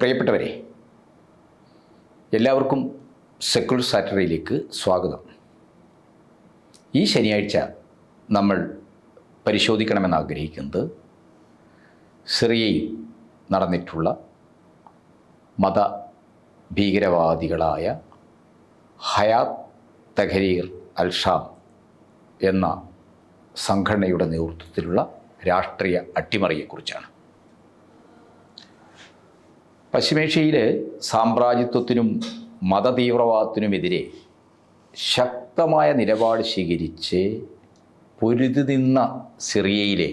പ്രിയപ്പെട്ടവരെ എല്ലാവർക്കും സെക്കുലർ സാറ്റർഡേയിലേക്ക് സ്വാഗതം. ഈ ശനിയാഴ്ച നമ്മൾ പരിശോധിക്കണമെന്ന് ആഗ്രഹിക്കുന്നത് സിറിയയിൽ നടന്നിട്ടുള്ള മത ഭീകരവാദികളായ ഹയാത്ത് തഹരീർ അൽ ഷാം എന്ന സംഘടനയുടെ നേതൃത്വത്തിലുള്ള രാഷ്ട്രീയ അട്ടിമറിയെക്കുറിച്ചാണ്. പശ്ചിമേഷ്യയിൽ സാമ്രാജ്യത്വത്തിനും മതതീവ്രവാദത്തിനുമെതിരെ ശക്തമായ നിലപാട് സ്വീകരിച്ച് പൊരുതി നിന്ന സിറിയയിലെ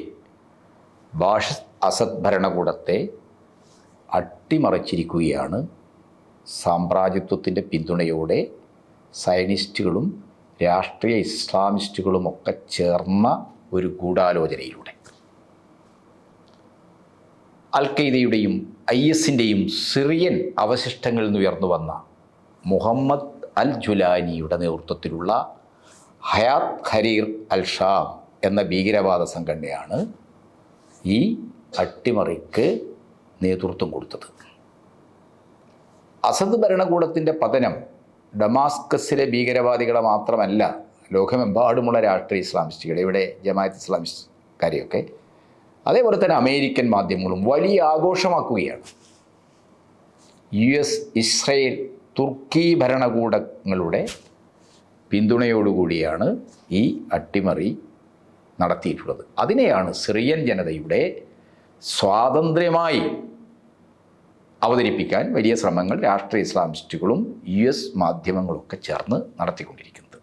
ബാഷ അസദ് ഭരണകൂടത്തെ അട്ടിമറിച്ചിരിക്കുകയാണ് സാമ്രാജ്യത്വത്തിന്റെ പിന്തുണയോടെ സയനിസ്റ്റുകളും രാഷ്ട്രീയ ഇസ്ലാമിസ്റ്റുകളുമൊക്കെ ചേർന്ന ഒരു ഗൂഢാലോചനയിലൂടെ. അൽ ഖയ്ദയുടെയും ഐ എസിന്റെയും സിറിയൻ അവശിഷ്ടങ്ങളിൽ നിന്ന് ഉയർന്നു വന്ന മുഹമ്മദ് അൽ ജുലാനിയുടെ നേതൃത്വത്തിലുള്ള ഹയാത് ഖരീർ അൽ ഷാം എന്ന ഭീകരവാദ സംഘടനയാണ് ഈ അട്ടിമറിക്ക് നേതൃത്വം കൊടുത്തത്. അസദ് ഭരണകൂടത്തിന്റെ പതനം ഡമാസ്കസിലെ ഭീകരവാദികളെ മാത്രമല്ല ലോകമെമ്പാടുമുള്ള രാഷ്ട്രീയ ഇസ്ലാമിസ്റ്റുകൾ ഇവിടെ ജമാഅത്ത് ഇസ്ലാമിസ്റ്റുകാരെയൊക്കെ അതേപോലെ തന്നെ അമേരിക്കൻ മാധ്യമങ്ങളും വലിയ ആഘോഷമാക്കുകയാണ്. യു എസ് ഇസ്രയേൽ തുർക്കി ഭരണകൂടങ്ങളുടെ പിന്തുണയോടുകൂടിയാണ് ഈ അട്ടിമറി നടത്തിയിട്ടുള്ളത്. അതിനെയാണ് സിറിയൻ ജനതയുടെ സ്വാതന്ത്ര്യമായി അവതരിപ്പിക്കാൻ വലിയ ശ്രമങ്ങൾ രാഷ്ട്രീയ ഇസ്ലാമിസ്റ്റുകളും യു എസ് മാധ്യമങ്ങളൊക്കെ ചേർന്ന് നടത്തിക്കൊണ്ടിരിക്കുന്നത്.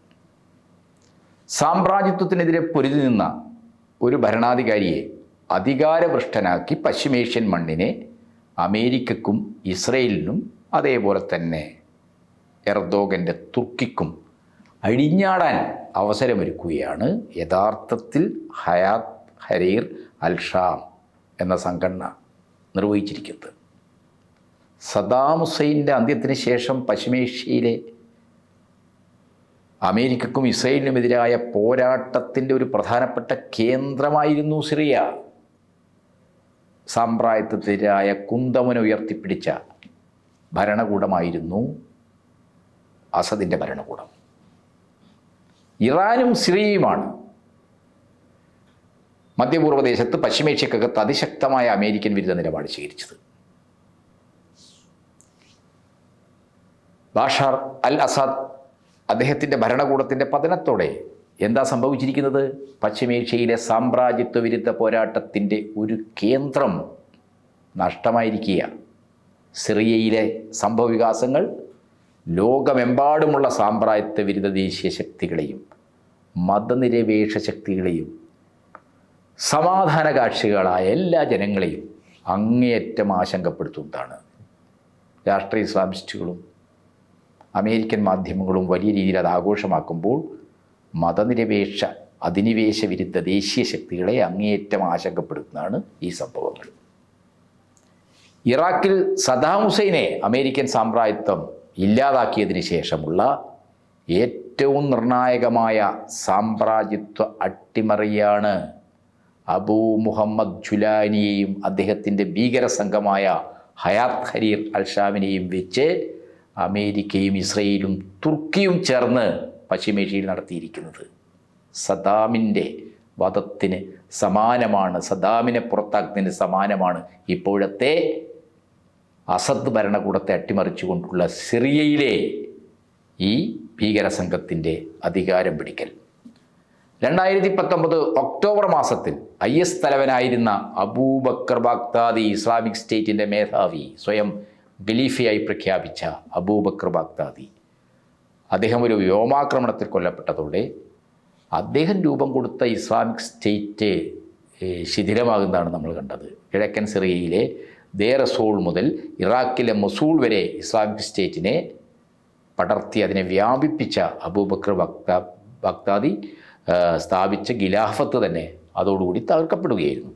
സാമ്രാജ്യത്വത്തിനെതിരെ പൊരുതി നിന്ന ഒരു ഭരണാധികാരിയെ അധികാരഭ്രഷ്ടനാക്കി പശ്ചിമേഷ്യൻ മണ്ണിനെ അമേരിക്കക്കും ഇസ്രയേലിനും അതേപോലെ തന്നെ എർദോഗന്റെ തുർക്കിക്കും അഴിഞ്ഞാടാൻ അവസരമൊരുക്കുകയാണ്. യഥാർത്ഥത്തിൽ ഹയാത്ത് ഹരീർ അൽ ഷാം എന്ന സംഘടന നിർവഹിച്ചിരിക്കുന്നത്. സദാം ഹുസൈന്റെ അന്ത്യത്തിന് ശേഷം പശ്ചിമേഷ്യയിലെ അമേരിക്കക്കും ഇസ്രയേലിനുമെതിരായ പോരാട്ടത്തിന്റെ ഒരു പ്രധാനപ്പെട്ട കേന്ദ്രമായിരുന്നു സിറിയ. സാമ്രാജ്യത്വത്തിനെതിരായ കുന്തമന ഉയർത്തിപ്പിടിച്ച ഭരണകൂടമായിരുന്നു അസദിന്റെ ഭരണകൂടം. ഇറാനും സിറിയയുമാണ് മധ്യപൂർവദേശത്ത് പശ്ചിമേഷ്യക്കകത്ത് അതിശക്തമായ അമേരിക്കൻ വിരുദ്ധ നിലപാട് സ്വീകരിച്ചത്. ബാഷാർ അൽ അസാദ് അദ്ദേഹത്തിന്റെ ഭരണകൂടത്തിന്റെ പതനത്തോടെ എന്താ സംഭവിച്ചിരിക്കുന്നത്? പശ്ചിമേഷ്യയിലെ സാമ്രാജ്യത്വ വിരുദ്ധ പോരാട്ടത്തിന്റെ ഒരു കേന്ദ്രം നഷ്ടമായിരിക്കുക സിറിയയിലെ സംഭവവികാസങ്ങൾ ലോകമെമ്പാടുമുള്ള സാമ്രാജ്യത്വ വിരുദ്ധ ദേശീയ ശക്തികളെയും മതനിരപേക്ഷ ശക്തികളെയും സമാധാനകാക്ഷികളായ എല്ലാ ജനങ്ങളെയും അങ്ങേയറ്റം ആശങ്കപ്പെടുത്തുന്നതാണ്. രാഷ്ട്രീയ ഇസ്ലാമിസ്റ്റുകളും അമേരിക്കൻ മാധ്യമങ്ങളും വലിയ രീതിയിൽ അത് ആഘോഷമാക്കുമ്പോൾ മതനിരപേക്ഷ അധിനിവേശ വിരുദ്ധ ദേശീയ ശക്തികളെ അങ്ങേയറ്റം ആശങ്കപ്പെടുത്തുന്നതാണ് ഈ സംഭവങ്ങൾ. ഇറാഖിൽ സദാം ഹുസൈനെ അമേരിക്കൻ സാമ്രാജ്യത്വം ഇല്ലാതാക്കിയതിന് ശേഷമുള്ള ഏറ്റവും നിർണായകമായ സാമ്രാജ്യത്വ അട്ടിമറിയാണ് അബൂ മുഹമ്മദ് ജുലാനിയെയും അദ്ദേഹത്തിന്റെ ഭീകര സംഘമായ ഹയാത്ത് ഹരീർ അൽഷാമിനെയും വെച്ച് അമേരിക്കയും ഇസ്രയേലും തുർക്കിയും ചേർന്ന് പശ്ചിമേഷ്യയിൽ നടത്തിയിരിക്കുന്നത്. സദാമിന്റെ വധത്തിന് സമാനമാണ് സദാമിനെ പുറത്താക്കുന്നതിന് സമാനമാണ് ഇപ്പോഴത്തെ അസദ് ഭരണകൂടത്തെ അട്ടിമറിച്ചുകൊണ്ടുള്ള സിറിയയിലെ ഈ ഭീകര സംഘത്തിന്റെ അധികാരം പിടിക്കൽ. രണ്ടായിരത്തി പത്തൊമ്പത് ഒക്ടോബർ മാസത്തിൽ ഐ എസ് തലവനായിരുന്ന അബൂബക്കർ ബാഗ്ദാദി ഇസ്ലാമിക് സ്റ്റേറ്റിന്റെ മേധാവി സ്വയം ഖലീഫയായി പ്രഖ്യാപിച്ച അബൂബക്കർ ബാഗ്ദാദി. അദ്ദേഹം ഒരു വ്യോമാക്രമണത്തിൽ കൊല്ലപ്പെട്ടതോടെ അദ്ദേഹം രൂപം കൊടുത്ത ഇസ്ലാമിക് സ്റ്റേറ്റ് ശിഥിലമാകുന്നതാണ് നമ്മൾ കണ്ടത്. കിഴക്കൻ സിറിയയിലെ ദേറസോൾ മുതൽ ഇറാഖിലെ മൊസൂൾ വരെ ഇസ്ലാമിക് സ്റ്റേറ്റിനെ പടർത്തി അതിനെ വ്യാപിപ്പിച്ച അബൂബക്കർ ബക്താ സ്ഥാപിച്ച ഗിലാഫത്ത് തന്നെ അതോടുകൂടി തകർക്കപ്പെടുകയായിരുന്നു.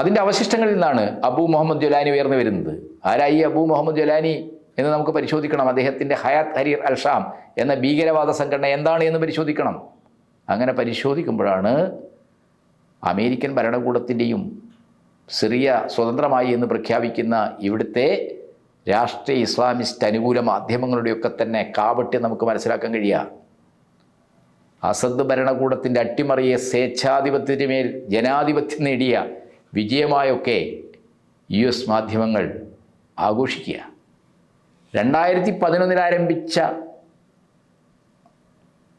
അതിന്റെ അവശിഷ്ടങ്ങളിൽ നിന്നാണ് അബൂ മുഹമ്മദ് ജൊലാനി ഉയർന്നു വരുന്നത്. ആരായി അബൂ മുഹമ്മദ് ജൊലാനി? എന്ന് നമുക്ക് പരിശോധിക്കണം. അദ്ദേഹത്തിന്റെ ഹയാത്ത് ഹരീർ അൽഷാം എന്ന ഭീകരവാദ സംഘടന എന്താണ് എന്ന് പരിശോധിക്കണം. അങ്ങനെ പരിശോധിക്കുമ്പോഴാണ് അമേരിക്കൻ ഭരണകൂടത്തിന്റെയും സിറിയ സ്വതന്ത്രമായി എന്ന് പ്രഖ്യാപിക്കുന്ന ഇവിടുത്തെ രാഷ്ട്രീയ ഇസ്ലാമിസ്റ്റ് അനുകൂല മാധ്യമങ്ങളുടെയൊക്കെ തന്നെ കാപട്യം നമുക്ക് മനസ്സിലാക്കാൻ കഴിയുക. അസദ് ഭരണകൂടത്തിന്റെ അട്ടിമറിയെ സ്വേച്ഛാധിപത്യത്തിന് മേൽ ജനാധിപത്യം നേടിയ വിജയമായൊക്കെ യു എസ് മാധ്യമങ്ങൾ ആഘോഷിക്കുക. രണ്ടായിരത്തി പതിനൊന്നിൽ ആരംഭിച്ച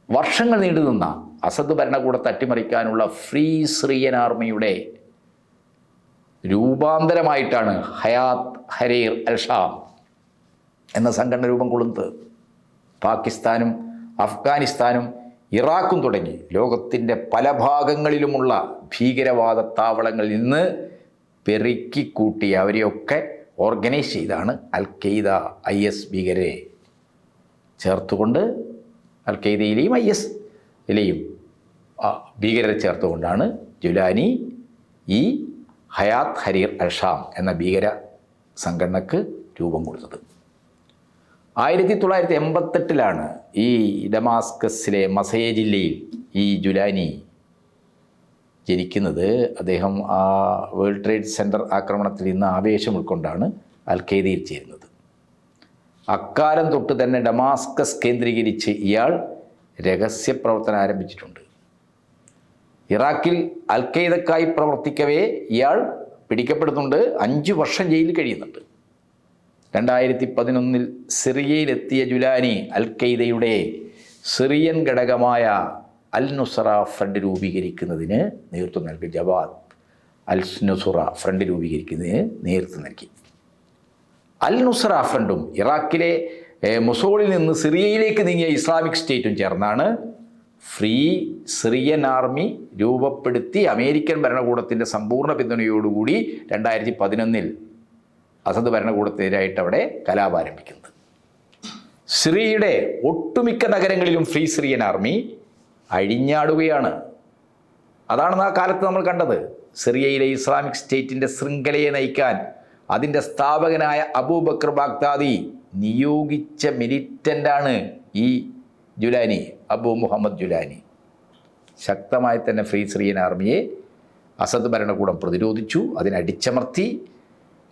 വർഷങ്ങൾ നീണ്ടുനിന്ന അസദ് ഭരണകൂടത്തെ തട്ടിമറിക്കാനുള്ള ഫ്രീ സിറിയൻ ആർമിയുടെ രൂപാന്തരമായിട്ടാണ് ഹയാത്ത് ഹരീർ അൽഷാം എന്ന സംഘടന രൂപം കൊള്ളുന്നത്. പാകിസ്ഥാനും അഫ്ഗാനിസ്ഥാനും ഇറാഖും തുടങ്ങി ലോകത്തിന്റെ പല ഭാഗങ്ങളിലുമുള്ള ഭീകരവാദ താവളങ്ങളിൽ നിന്ന് പെറുക്കിക്കൂട്ടി അവരെയൊക്കെ ഓർഗനൈസ് ചെയ്താണ് അൽ ഖെയ്ദ ഐ എസ് ഭീകരരെ ചേർത്തുകൊണ്ട് അൽ ഖെയ്ദയിലെയും ഐ എസ് യിലെയും ഭീകരരെ ചേർത്തുകൊണ്ടാണ് ജുലാനി ഈ ഹയാത്ത് ഹരീർ അഷാം എന്ന ഭീകര സംഘടനക്ക് രൂപം കൊടുത്തത്. ആയിരത്തി തൊള്ളായിരത്തി എൺപത്തെട്ടിലാണ് ഈ ഡമാസ്കസിലെ മസയ ജില്ലയിൽ ഈ ജുലാനി ജനിക്കുന്നത് അദ്ദേഹം ആ വേൾഡ് ട്രേഡ് സെന്റർ ആക്രമണത്തിൽ നിന്ന് ആവേശം ഉൾക്കൊണ്ടാണ് അൽ ഖെയ്ദയിൽ ചേരുന്നത്. അക്കാലം തൊട്ട് തന്നെ ഡമാസ്കസ് കേന്ദ്രീകരിച്ച് ഇയാൾ രഹസ്യ പ്രവർത്തനം ആരംഭിച്ചിട്ടുണ്ട്. ഇറാഖിൽ അൽ ഖെയ്ദക്കായി പ്രവർത്തിക്കവേ ഇയാൾ പിടിക്കപ്പെടുന്നുണ്ട്. അഞ്ച് വർഷം ജയിലിൽ കഴിയുന്നുണ്ട്. രണ്ടായിരത്തി പതിനൊന്നിൽ സിറിയയിലെത്തിയ ജുലാനി അൽ ഖെയ്ദയുടെ സിറിയൻ ഘടകമായ അൽ നുസറ ഫ്രണ്ട് രൂപീകരിക്കുന്നതിന് നേതൃത്വം നൽകി. ജവാദ് അൽ നുസുറ ഫ്രണ്ട് രൂപീകരിക്കുന്നതിന് നേതൃത്വം നൽകി. അൽ നുസറ ഫ്രണ്ടും ഇറാഖിലെ മുസോളിൽ നിന്ന് സിറിയയിലേക്ക് നീങ്ങിയ ഇസ്ലാമിക് സ്റ്റേറ്റും ചേർന്നാണ് ഫ്രീ സിറിയൻ ആർമി രൂപപ്പെടുത്തി അമേരിക്കൻ ഭരണകൂടത്തിന്റെ സമ്പൂർണ പിന്തുണയോടുകൂടി രണ്ടായിരത്തി പതിനൊന്നിൽ അസദ് ഭരണകൂടത്തിനെതിരായിട്ട് അവിടെ കലാപം ആരംഭിക്കുന്നത്. സിറിയയുടെ ഒട്ടുമിക്ക നഗരങ്ങളിലും ഫ്രീ സിറിയൻ ആർമി അഴിഞ്ഞാടുകയാണ്. അതാണ് ആ കാലത്ത് നമ്മൾ കണ്ടത്. സിറിയയിലെ ഇസ്ലാമിക് സ്റ്റേറ്റിന്റെ ശൃംഖലയെ നയിക്കാൻ അതിന്റെ സ്ഥാപകനായ അബൂബക്കർ ബാഗ്ദാദി നിയോഗിച്ച മിലിറ്റന്റാണ് ഈ ജുലാനി അബു മുഹമ്മദ് ജുലാനി. ശക്തമായി തന്നെ ഫ്രീ സിറിയൻ ആർമിയെ അസദ് ഭരണകൂടം പ്രതിരോധിച്ചു അതിനടിച്ചമർത്തി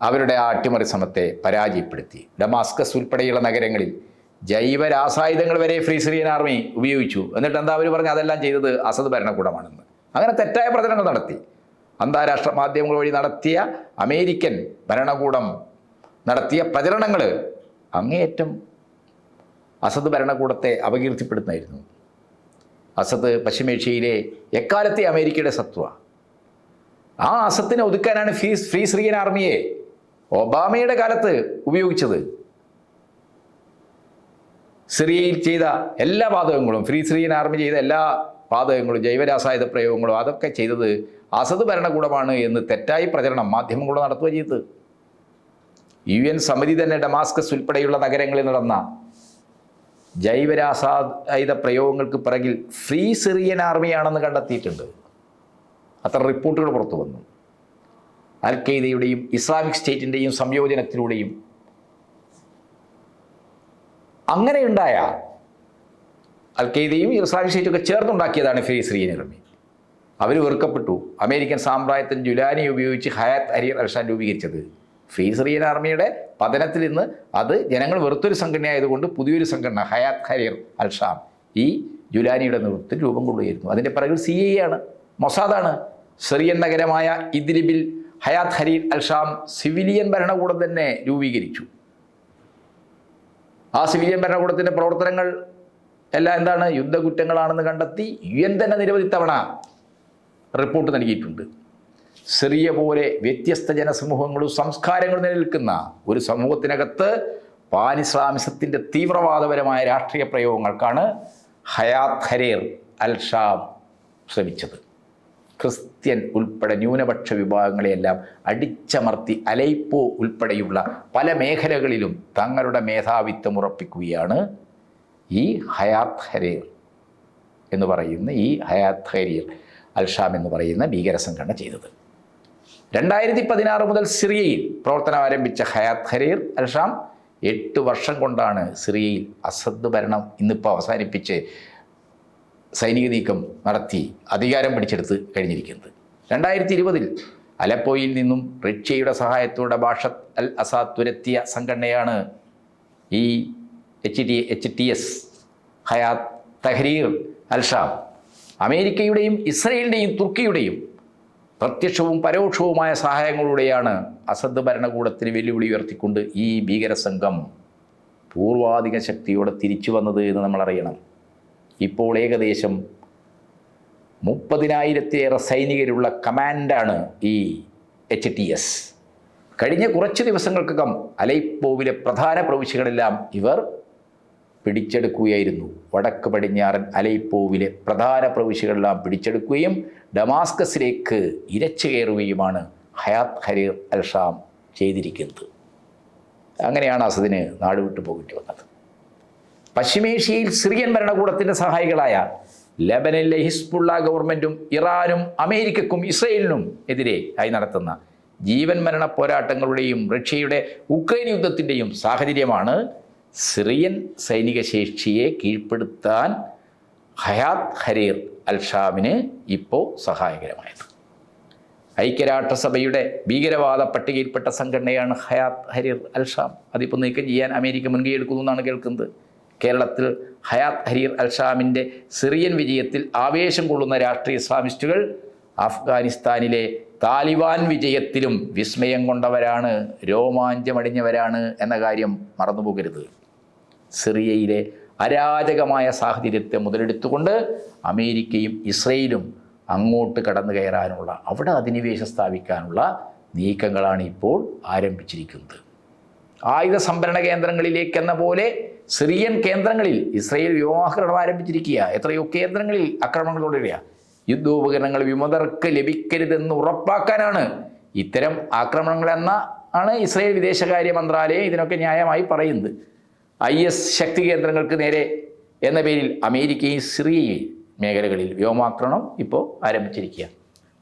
അവരുടെ ആ അട്ടിമറി ശ്രമത്തെ പരാജയപ്പെടുത്തി. ഡമാസ്കസ് ഉൾപ്പെടെയുള്ള നഗരങ്ങളിൽ ജൈവ രാസായുധങ്ങൾ വരെ ഫ്രീ സിറിയൻ ആർമി ഉപയോഗിച്ചു. എന്നിട്ട് എന്താ അവർ പറഞ്ഞു അതെല്ലാം ചെയ്തത് അസദ് ഭരണകൂടമാണെന്ന്. അങ്ങനെ തെറ്റായ പ്രചരണങ്ങൾ നടത്തി. അന്താരാഷ്ട്ര മാധ്യമങ്ങൾ വഴി നടത്തിയ അമേരിക്കൻ ഭരണകൂടം നടത്തിയ പ്രചരണങ്ങൾ അങ്ങേയറ്റം അസദ് ഭരണകൂടത്തെ അപകീർത്തിപ്പെടുത്തുന്നതായിരുന്നു. അസദ് പശ്ചിമേഷ്യയിലെ എക്കാലത്തെ അമേരിക്കയുടെ സത്വ. ആ അസത്തിനെ ഒതുക്കാനാണ് ഫ്രീ ഫ്രീ സിറിയൻ ആർമിയെ ഒബാമയുടെ കാലത്ത് ഉപയോഗിച്ചത്. സിറിയയിൽ ചെയ്ത എല്ലാ പാതകങ്ങളും ഫ്രീ സിറിയൻ ആർമി ചെയ്ത എല്ലാ പാതകങ്ങളും ജൈവരാസായുധ പ്രയോഗങ്ങളും അതൊക്കെ ചെയ്തത് അസദ് ഭരണകൂടമാണ് എന്ന് തെറ്റായി പ്രചരണം മാധ്യമങ്ങളോട് നടത്തുക ചെയ്തത് യു എൻ സമിതി തന്നെ ഡമാസ്കസ് ഉൾപ്പെടെയുള്ള നഗരങ്ങളിൽ നടന്ന ജൈവരാസായുധ പ്രയോഗങ്ങൾക്ക് പിറകിൽ ഫ്രീ സിറിയൻ ആർമിയാണെന്ന് കണ്ടെത്തിയിട്ടുണ്ട്. അത്ര റിപ്പോർട്ടുകൾ പുറത്തു വന്നു. അൽ ഖയ്ദയുടെയും ഇസ്ലാമിക് സ്റ്റേറ്റിന്റെയും സംയോജനത്തിലൂടെയും അങ്ങനെയുണ്ടായ അൽ ഇസ്ലാമിക് സ്റ്റേറ്റും ഒക്കെ ചേർന്നുണ്ടാക്കിയതാണ് ഫ്രീ സിറിയൻ ആർമി അവർ വെറുക്കപ്പെട്ടു. അമേരിക്കൻ സാമ്രാജ്യത്തിൽ ജുലാനി ഉപയോഗിച്ച് ഹയാത്ത് അരിയർ അൽഷാൻ രൂപീകരിച്ചത്. ഫ്രീ സിറിയൻ ആർമിയുടെ പതനത്തിൽ നിന്ന് അത് ജനങ്ങൾ വെറുത്തൊരു സംഘടനയായതുകൊണ്ട് പുതിയൊരു സംഘടന ഹയാത്ത് ഹരിയർ അൽഷാം ഈ ജുലാനിയുടെ നേതൃത്വത്തിൽ രൂപം കൊള്ളുകയായിരുന്നു അതിന്റെ പിറകിൽ സി ഐ ആണ്. മൊസാദാണ്. സിറിയൻ നഗരമായ ഇദ്ലിബിൽ Hayat Tahrir al Sham civilian ഭരണകൂടം തന്നെ രൂപീകരിച്ചു. ആ സിവിലിയൻ ഭരണകൂടത്തിന്റെ പ്രവർത്തനങ്ങൾ എല്ലാം എന്താണ്? യുദ്ധകുറ്റങ്ങളാണെന്ന് കണ്ടെത്തി യു എൻ തന്നെ നിരവധി തവണ റിപ്പോർട്ട് നൽകിയിട്ടുണ്ട്. സിറിയ പോലെ വ്യത്യസ്ത ജനസമൂഹങ്ങളും സംസ്കാരങ്ങളും നിലനിൽക്കുന്ന ഒരു സമൂഹത്തിനകത്ത് പാൻ ഇസ്ലാമിസത്തിന്റെ തീവ്രവാദപരമായ രാഷ്ട്രീയ പ്രയോഗങ്ങൾക്കാണ് ഹയാത് ഹരേർ അൽ ഷാം ശ്രമിച്ചത്. ക്രിസ്ത്യൻ ഉൾപ്പെടെ ന്യൂനപക്ഷ വിഭാഗങ്ങളെയെല്ലാം അടിച്ചമർത്തി അലൈപ്പോ ഉൾപ്പെടെയുള്ള പല മേഖലകളിലും തങ്ങളുടെ മേധാവിത്വം ഉറപ്പിക്കുകയാണ് ഈ ഹയാത്ത് ഹരീർ എന്ന് പറയുന്ന ഈ ഹയാത്ത് ഹരീർ അൽഷാം എന്ന് പറയുന്ന ഭീകര സംഘടന ചെയ്തത്. രണ്ടായിരത്തി പതിനാറ് മുതൽ സിറിയയിൽ പ്രവർത്തനം ആരംഭിച്ച ഹയാത്ത് ഹരീർ അൽഷാം എട്ട് വർഷം കൊണ്ടാണ് സിറിയയിൽ അസദ് ഭരണം ഇന്നിപ്പോൾ അവസാനിപ്പിച്ച് സൈനിക നീക്കം നടത്തി അധികാരം പിടിച്ചെടുത്ത് കഴിഞ്ഞിരിക്കുന്നത്. രണ്ടായിരത്തി ഇരുപതിൽ അലപ്പോയിൽ നിന്നും റഷ്യയുടെ സഹായത്തോടെ ഭാഷ അൽ അസാദ് തുരത്തിയ സംഘടനയാണ് ഈ H T H T S Hayat Tahrir al Sham അമേരിക്കയുടെയും ഇസ്രയേലിന്റെയും തുർക്കിയുടെയും പ്രത്യക്ഷവും പരോക്ഷവുമായ സഹായങ്ങളിലൂടെയാണ് അസദ് ഭരണകൂടത്തിന് വെല്ലുവിളി ഉയർത്തിക്കൊണ്ട് ഈ ഭീകരസംഘം പൂർവാധിക ശക്തിയോടെ തിരിച്ചു വന്നത് എന്ന് നമ്മൾ അറിയണം ഇപ്പോൾ ഏകദേശം മുപ്പതിനായിരത്തിലേറെ സൈനികരുള്ള കമാൻഡാണ് ഈ എച്ച് ടി എസ്. കഴിഞ്ഞ കുറച്ച് ദിവസങ്ങൾക്കകം അലൈപ്പോവിലെ പ്രധാന പ്രവിശ്യകളെല്ലാം ഇവർ പിടിച്ചെടുക്കുകയായിരുന്നു. വടക്ക് പടിഞ്ഞാറൻ അലൈപ്പോവിലെ പ്രധാന പ്രവിശ്യകളെല്ലാം പിടിച്ചെടുക്കുകയും ഡമാസ്കസിലേക്ക് ഇരച്ചു കയറുകയുമാണ് ഹയാത്ത് ഹരീർ അൽഷാം ചെയ്തിരിക്കുന്നത്. അങ്ങനെയാണ് അസദിന് നാടുവിട്ട് പോകേണ്ടി വന്നത്. പശ്ചിമേഷ്യയിൽ സിറിയൻ ഭരണകൂടത്തിന്റെ സഹായികളായ ലെബനിലെ ഹിസ്ബുള്ള ഗവൺമെന്റും ഇറാനും അമേരിക്കക്കും ഇസ്രയേലിനും എതിരെ ആയി നടത്തുന്ന ജീവൻ മരണ പോരാട്ടങ്ങളുടെയും റഷ്യയുടെ ഉക്രൈൻ യുദ്ധത്തിന്റെയും സാഹചര്യമാണ് സിറിയൻ സൈനിക ശേഷിയെ കീഴ്പ്പെടുത്താൻ ഹയാത്ത് ഹരീർ അൽഷാമിന് ഇപ്പോൾ സഹായകരമായത്. ഐക്യരാഷ്ട്രസഭയുടെ ഭീകരവാദ പട്ടികയിൽപ്പെട്ട സംഘടനയാണ് ഹയാത്ത് ഹരീർ അൽഷാം. അതിപ്പോൾ നീക്കം ചെയ്യാൻ അമേരിക്ക മുൻകൈ എടുക്കുന്നു എന്നാണ് കേൾക്കുന്നത്. കേരളത്തിൽ ഹയാത്ത് ഹരീർ അൽഷാമിന്റെ സിറിയൻ വിജയത്തിൽ ആവേശം കൊള്ളുന്ന രാഷ്ട്രീയ ഇസ്ലാമിസ്റ്റുകൾ അഫ്ഗാനിസ്ഥാനിലെ താലിബാൻ വിജയത്തിലും വിസ്മയം കൊണ്ടവരാണ് രോമാഞ്ചമടിഞ്ഞവരാണ് എന്ന കാര്യം മറന്നുപോകരുത്. സിറിയയിലെ അരാജകമായ സാഹചര്യത്തെ മുതലെടുത്തുകൊണ്ട് അമേരിക്കയും ഇസ്രയേലും അങ്ങോട്ട് കടന്നു കയറാനുള്ള അവിടെ അധിനിവേശം സ്ഥാപിക്കാനുള്ള നീക്കങ്ങളാണ് ഇപ്പോൾ ആരംഭിച്ചിരിക്കുന്നത്. ആയുധ സംഭരണ കേന്ദ്രങ്ങളിലേക്കെന്ന പോലെ സിറിയൻ കേന്ദ്രങ്ങളിൽ ഇസ്രയേൽ വ്യോമാക്രമണം ആരംഭിച്ചിരിക്കുക. എത്രയോ കേന്ദ്രങ്ങളിൽ ആക്രമണങ്ങൾ തുടരുക യുദ്ധോപകരണങ്ങൾ വിമതർക്ക് ലഭിക്കരുതെന്ന് ഉറപ്പാക്കാനാണ് ഇത്തരം ആക്രമണങ്ങൾ എന്ന ആണ് ഇസ്രയേൽ വിദേശകാര്യ മന്ത്രാലയം ഇതിനൊക്കെ ന്യായമായി പറയുന്നത്. ഐ എസ് ശക്തി കേന്ദ്രങ്ങൾക്ക് നേരെ എന്ന പേരിൽ അമേരിക്കയും സിറിയയും മേഖലകളിൽ വ്യോമാക്രമണം ഇപ്പോൾ ആരംഭിച്ചിരിക്കുക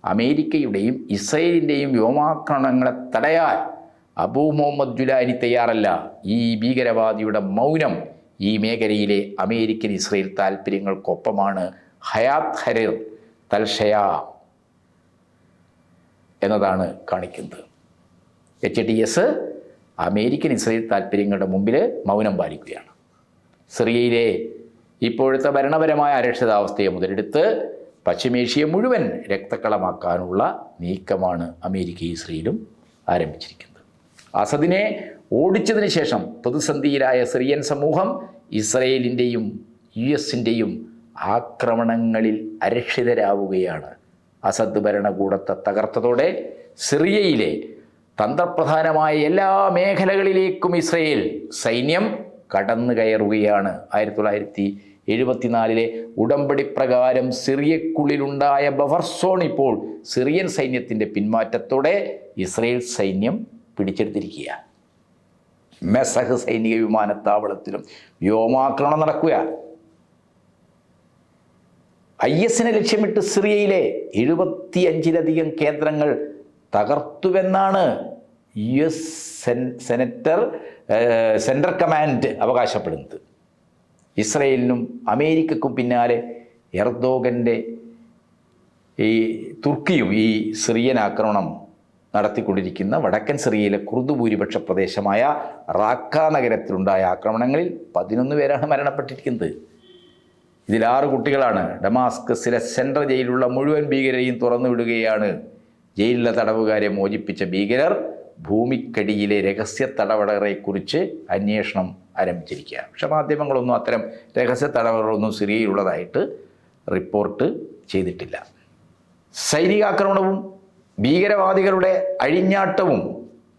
അമേരിക്കയുടെയും ഇസ്രയേലിന്റെയും വ്യോമാക്രമണങ്ങളെ തടയാൻ അബൂ മുഹമ്മദ് ജുലാനി തയ്യാറല്ല. ഈ ഭീകരവാദിയുടെ മൗനം ഈ മേഖലയിലെ അമേരിക്കൻ ഇസ്രയേൽ താല്പര്യങ്ങൾക്കൊപ്പമാണ് ഹയാത്ത് ഹരീർ തൽഷയ എന്നതാണ് കാണിക്കുന്നത്. H D S American Israel താല്പര്യങ്ങളുടെ മുമ്പിൽ മൗനം പാലിക്കുകയാണ്. സിറിയയിലെ ഇപ്പോഴത്തെ ഭരണപരമായ അരക്ഷിതാവസ്ഥയെ മുതലെടുത്ത് പശ്ചിമേഷ്യ മുഴുവൻ രക്തക്കളമാക്കാനുള്ള നീക്കമാണ് അമേരിക്ക ഇസ്രയേലും ആരംഭിച്ചിരിക്കുന്നത്. അസദിനെ ഓടിച്ചതിന് ശേഷം പ്രതിസന്ധിയിലായ സിറിയൻ സമൂഹം ഇസ്രയേലിന്റെയും യു എസിന്റെയും ആക്രമണങ്ങളിൽ അരക്ഷിതരാവുകയാണ്. അസദ് ഭരണകൂടത്തെ തകർത്തതോടെ സിറിയയിലെ തന്ത്രപ്രധാനമായ എല്ലാ മേഖലകളിലേക്കും ഇസ്രയേൽ സൈന്യം കടന്നു കയറുകയാണ് ആയിരത്തി തൊള്ളായിരത്തി എഴുപത്തിനാലിലെ ഉടമ്പടി പ്രകാരം സിറിയക്കുള്ളിലുണ്ടായ ബഫർ സോൺ ഇപ്പോൾ സിറിയൻ സൈന്യത്തിന്റെ പിന്മാറ്റത്തോടെ ഇസ്രയേൽ സൈന്യം പിടിച്ചെടുത്തിരിക്കുക. മെസഹ് സൈനിക വിമാനത്താവളത്തിലും വ്യോമാക്രമണം നടക്കുക. ഐ എസിനെ ലക്ഷ്യമിട്ട് സിറിയയിലെ എഴുപത്തിയഞ്ചിലധികം കേന്ദ്രങ്ങൾ തകർത്തുവെന്നാണ് U S Sen senator central command അവകാശപ്പെടുന്നത്. ഇസ്രയേലിനും അമേരിക്കക്കും പിന്നാലെ എർദോഗന്റെ ഈ തുർക്കിയും ഈ സിറിയൻ ആക്രമണം നടത്തിക്കൊണ്ടിരിക്കുന്ന വടക്കൻ സിറിയയിലെ കുർദ് ഭൂരിപക്ഷ പ്രദേശമായ റാക്ക നഗരത്തിലുണ്ടായ ആക്രമണങ്ങളിൽ പതിനൊന്ന് പേരാണ് മരണപ്പെട്ടിരിക്കുന്നത്. ഇതിൽ ആറ് കുട്ടികളാണ് ഡമാസ്കസിലെ സെൻട്രൽ ജയിലുള്ള മുഴുവൻ ഭീകരെയും തുറന്നുവിടുകയാണ്. ജയിലിലെ തടവുകാരെ മോചിപ്പിച്ച ഭീകരർ ഭൂമിക്കടിയിലെ രഹസ്യ തടവടകളെക്കുറിച്ച് അന്വേഷണം ആരംഭിച്ചിരിക്കുക പക്ഷെ മാധ്യമങ്ങളൊന്നും അത്തരം രഹസ്യ തടവടകളൊന്നും സിറിയയിലുള്ളതായിട്ട് റിപ്പോർട്ട് ചെയ്തിട്ടില്ല. സൈനികാക്രമണവും ഭീകരവാദികളുടെ അഴിഞ്ഞാട്ടവും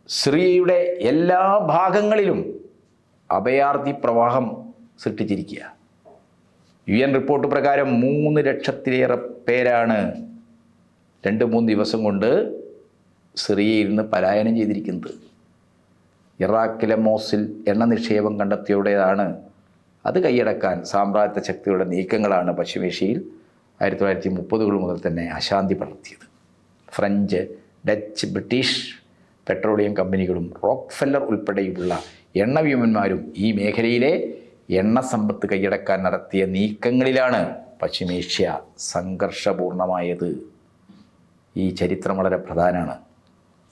സിറിയയുടെ എല്ലാ ഭാഗങ്ങളിലും അഭയാർത്ഥി പ്രവാഹം സൃഷ്ടിച്ചിരിക്കുക. യു എൻ റിപ്പോർട്ട് പ്രകാരം മൂന്ന് ലക്ഷത്തിലേറെ പേരാണ് രണ്ട് മൂന്ന് ദിവസം കൊണ്ട് സിറിയയിൽ നിന്ന് പലായനം ചെയ്തിരിക്കുന്നത്. ഇറാഖിലെ മോസിൽ എണ്ണ നിക്ഷേപം കണ്ടെത്തിയോടെയാണ് അത് കൈയടക്കാൻ സാമ്രാജ്യ ശക്തിയുടെ നീക്കങ്ങളാണ് പശ്ചിമേഷ്യയിൽ ആയിരത്തി തൊള്ളായിരത്തി മുപ്പതുകൾ മുതൽ തന്നെ അശാന്തി പടർത്തിയത്. ഫ്രഞ്ച് ഡച്ച് ബ്രിട്ടീഷ് പെട്രോളിയം കമ്പനികളും റോക്ക് ഫെല്ലർ ഉൾപ്പെടെയുള്ള എണ്ണ വ്യോമന്മാരും ഈ മേഖലയിലെ എണ്ണ സമ്പത്ത് കൈയടക്കാൻ നടത്തിയ നീക്കങ്ങളിലാണ് പശ്ചിമേഷ്യ സംഘർഷപൂർണമായത്. ഈ ചരിത്രം വളരെ പ്രധാനമാണ്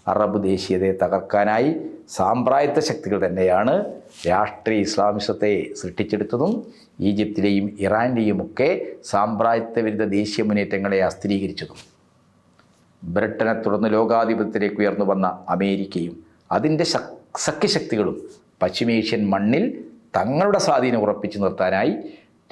അറബ് ദേശീയതയെ തകർക്കാനായി സാമ്പ്രായത്വ ശക്തികൾ തന്നെയാണ് രാഷ്ട്രീയ ഇസ്ലാമിസത്തെ സൃഷ്ടിച്ചെടുത്തതും ഈജിപ്തിലെയും ഇറാന്റെയും ഒക്കെ സാമ്പ്രായത്വ വിരുദ്ധ ദേശീയ മുന്നേറ്റങ്ങളെ അസ്ഥിരീകരിച്ചതും. ബ്രിട്ടനെ തുടർന്ന് ലോകാധിപത്യത്തിലേക്ക് ഉയർന്നു വന്ന അമേരിക്കയും അതിന്റെ ശക്- സഖ്യശക്തികളും പശ്ചിമേഷ്യൻ മണ്ണിൽ തങ്ങളുടെ സ്വാധീനം ഉറപ്പിച്ചു നിർത്താനായി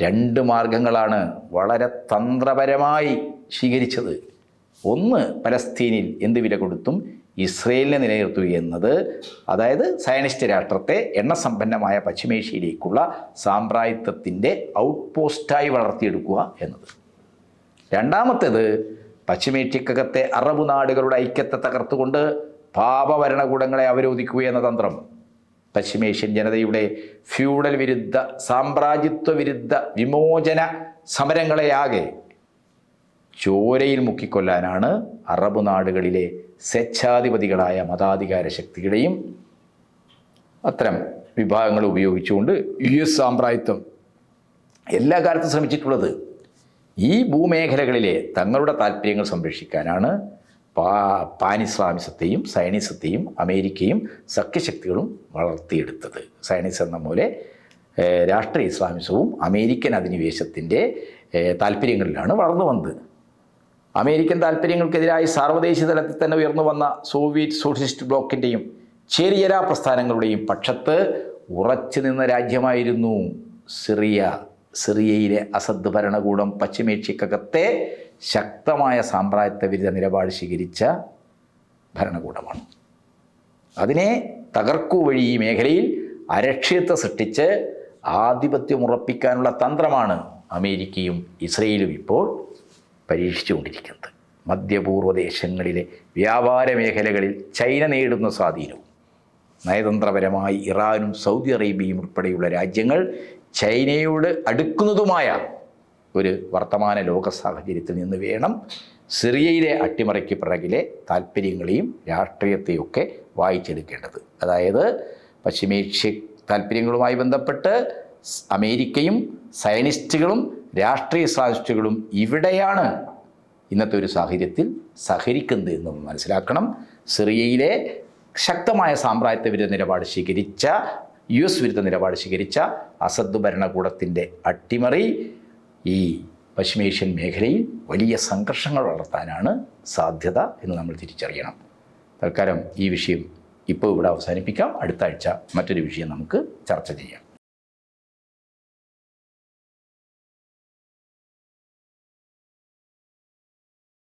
രണ്ട് മാർഗങ്ങളാണ് വളരെ തന്ത്രപരമായി സ്വീകരിച്ചത്. ഒന്ന് പലസ്തീനിൽ എന്ത് വില കൊടുത്തും ഇസ്രയേലിനെ നിലനിർത്തുക എന്നത് അതായത് സയനിസ്റ്റ് രാഷ്ട്രത്തെ എണ്ണസമ്പന്നമായ പശ്ചിമേഷ്യയിലേക്കുള്ള സാമ്പ്രായത്വത്തിന്റെ ഔട്ട് പോസ്റ്റായി വളർത്തിയെടുക്കുക എന്നത്. രണ്ടാമത്തേത് പശ്ചിമേഷ്യക്കകത്തെ അറബ് നാടുകളുടെ ഐക്യത്തെ തകർത്തുകൊണ്ട് പാപഭരണകൂടങ്ങളെ അവരോധിക്കുക എന്ന തന്ത്രം. പശ്ചിമേഷ്യൻ ജനതയുടെ ഫ്യൂഡൽ വിരുദ്ധ സാമ്രാജ്യത്വ വിരുദ്ധ വിമോചന സമരങ്ങളെയാകെ ചോരയിൽ മുക്കിക്കൊല്ലാനാണ് അറബ് നാടുകളിലെ സ്വേച്ഛാധിപതികളായ മതാധികാര ശക്തികളെയും അത്തരം വിഭാഗങ്ങൾ ഉപയോഗിച്ചുകൊണ്ട് യു എസ് സാമ്രാജ്യത്വം. എല്ലാ കാലത്തും ശ്രമിച്ചിട്ടുള്ളത് ഈ ഭൂമേഖലകളിലെ തങ്ങളുടെ താല്പര്യങ്ങൾ സംരക്ഷിക്കാനാണ് പാ പാൻ ഇസ്ലാമിസത്തെയും സയനിസത്തെയും അമേരിക്കയും സഖ്യശക്തികളും വളർത്തിയെടുത്തത്. സൈനിസ് എന്ന പോലെ രാഷ്ട്രീയ ഇസ്ലാമിസവും അമേരിക്കൻ അധിനിവേശത്തിന്റെ താല്പര്യങ്ങളിലാണ് വളർന്നു വന്നത്. അമേരിക്കൻ താല്പര്യങ്ങൾക്കെതിരായി സാർവദേശീയ തലത്തിൽ തന്നെ ഉയർന്നു വന്ന സോവിയറ്റ് സോഷ്യലിസ്റ്റ് ബ്ലോക്കിന്റെയും ചേരിയരാ പ്രസ്ഥാനങ്ങളുടെയും പക്ഷത്ത് ഉറച്ചു നിന്ന രാജ്യമായിരുന്നു സിറിയ. സിറിയയിലെ അസദ് ഭരണകൂടം പശ്ചിമേഷ്യക്കകത്തെ ശക്തമായ സാമ്രാജ്യത്വ വിരുദ്ധ നിലപാട് സ്വീകരിച്ച ഭരണകൂടമാണ്. അതിനെ തകർക്കു വഴി ഈ മേഖലയിൽ അരക്ഷിതത്വം സൃഷ്ടിച്ച് ആധിപത്യം ഉറപ്പിക്കാനുള്ള തന്ത്രമാണ് അമേരിക്കയും ഇസ്രയേലും ഇപ്പോൾ പരീക്ഷിച്ചുകൊണ്ടിരിക്കുന്നത്. മധ്യപൂർവ ദേശങ്ങളിലെ വ്യാപാര മേഖലകളിൽ ചൈന നേടുന്ന സ്വാധീനവും നയതന്ത്രപരമായി ഇറാനും സൗദി അറേബ്യയും ഉൾപ്പെടെയുള്ള രാജ്യങ്ങൾ ചൈനയോട് അടുക്കുന്നതുമായ ഒരു വർത്തമാന ലോക സാഹചര്യത്തിൽ നിന്ന് വേണം സിറിയയിലെ അട്ടിമറിക്ക് പിറകിലെ താല്പര്യങ്ങളെയും രാഷ്ട്രീയത്തെയൊക്കെ വായിച്ചെടുക്കേണ്ടത്. അതായത് പശ്ചിമേഷ്യ താല്പര്യങ്ങളുമായി ബന്ധപ്പെട്ട് അമേരിക്കയും സയനിസ്റ്റുകളും രാഷ്ട്രീയ ഇസ്ലാമിസ്റ്റുകളും ഇവിടെയാണ് ഇന്നത്തെ ഒരു സാഹചര്യത്തിൽ സഹകരിക്കുന്നത് എന്ന് മനസ്സിലാക്കണം. സിറിയയിലെ ശക്തമായ സാമ്രാജ്യത്വ വിരുദ്ധ നിലപാട് സ്വീകരിച്ച യു എസ് വിരുദ്ധ നിലപാട് സ്വീകരിച്ച അസദ് ഭരണകൂടത്തിന്റെ അട്ടിമറി ഈ പശ്ചിമേഷ്യൻ മേഖലയിൽ വലിയ സംഘർഷങ്ങൾ വളർത്താനാണ് സാധ്യത എന്ന് നമ്മൾ തിരിച്ചറിയണം. തൽക്കാലം ഈ വിഷയം ഇപ്പോൾ ഇവിടെ അവസാനിപ്പിക്കാം. അടുത്ത ആഴ്ച മറ്റൊരു വിഷയം നമുക്ക് ചർച്ച ചെയ്യാം.